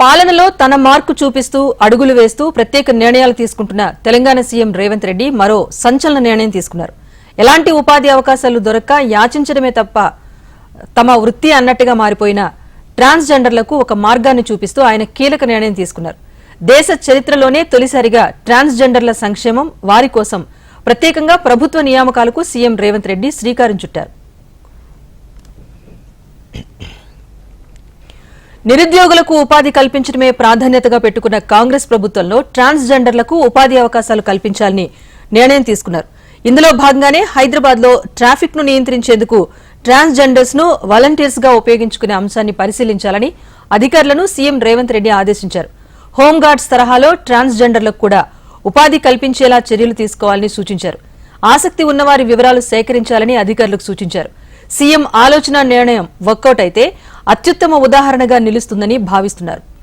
పాలనలో తన మార్కు చూపిస్తూ అడుగులు వేస్తూ ప్రత్యేక నిర్ణయాలు తీసుకుంటున్న తెలంగాణ సీఎం రేవంత్ రెడ్డి మరో సంచలన నిర్ణయం తీసుకున్నారు. ఎలాంటి ఉపాధి అవకాశాలు దొరక్క యాచించడమే తప్ప తమ వృత్తి అన్నట్టుగా మారిపోయిన ట్రాన్స్జెండర్లకు ఒక మార్గాన్ని చూపిస్తూ ఆయన కీలక నిర్ణయం తీసుకున్నారు. దేశ చరిత్రలోనే తొలిసారిగా ట్రాన్స్జెండర్ల సంక్షేమం వారి కోసం ప్రత్యేకంగా ప్రభుత్వ నియామకాలకు సీఎం రేవంత్ రెడ్డి శ్రీకారం చుట్టారు. నిరుద్యోగులకు ఉపాధి కల్పించడమే ప్రాధాన్యతగా పెట్టుకున్న కాంగ్రెస్ ప్రభుత్వంలో ట్రాన్స్జెండర్లకు ఉపాధి అవకాశాలు కల్పించాలని నిర్ణయం తీసుకున్నారు. ఇందులో భాగంగానే హైదరాబాద్లో ట్రాఫిక్ను నియంత్రించేందుకు ట్రాన్స్జెండర్స్ను వాలంటీర్స్గా ఉపయోగించుకునే అంశాన్ని పరిశీలించాలని అధికారులను సీఎం రేవంత్ రెడ్డి ఆదేశించారు. హోంగార్డ్స్ తరహాలో ట్రాన్స్జెండర్లకు కూడా ఉపాధి కల్పించేలా చర్యలు తీసుకోవాలని సూచించారు. ఆసక్తి ఉన్నవారి వివరాలు సేకరించాలని అధికారులకు సూచించారు. సీఎం ఆలోచన నిర్ణయం వర్కౌట్ అయితే అత్యుత్తమ ఉదాహరణగా నిలుస్తుందని భావిస్తున్నారు.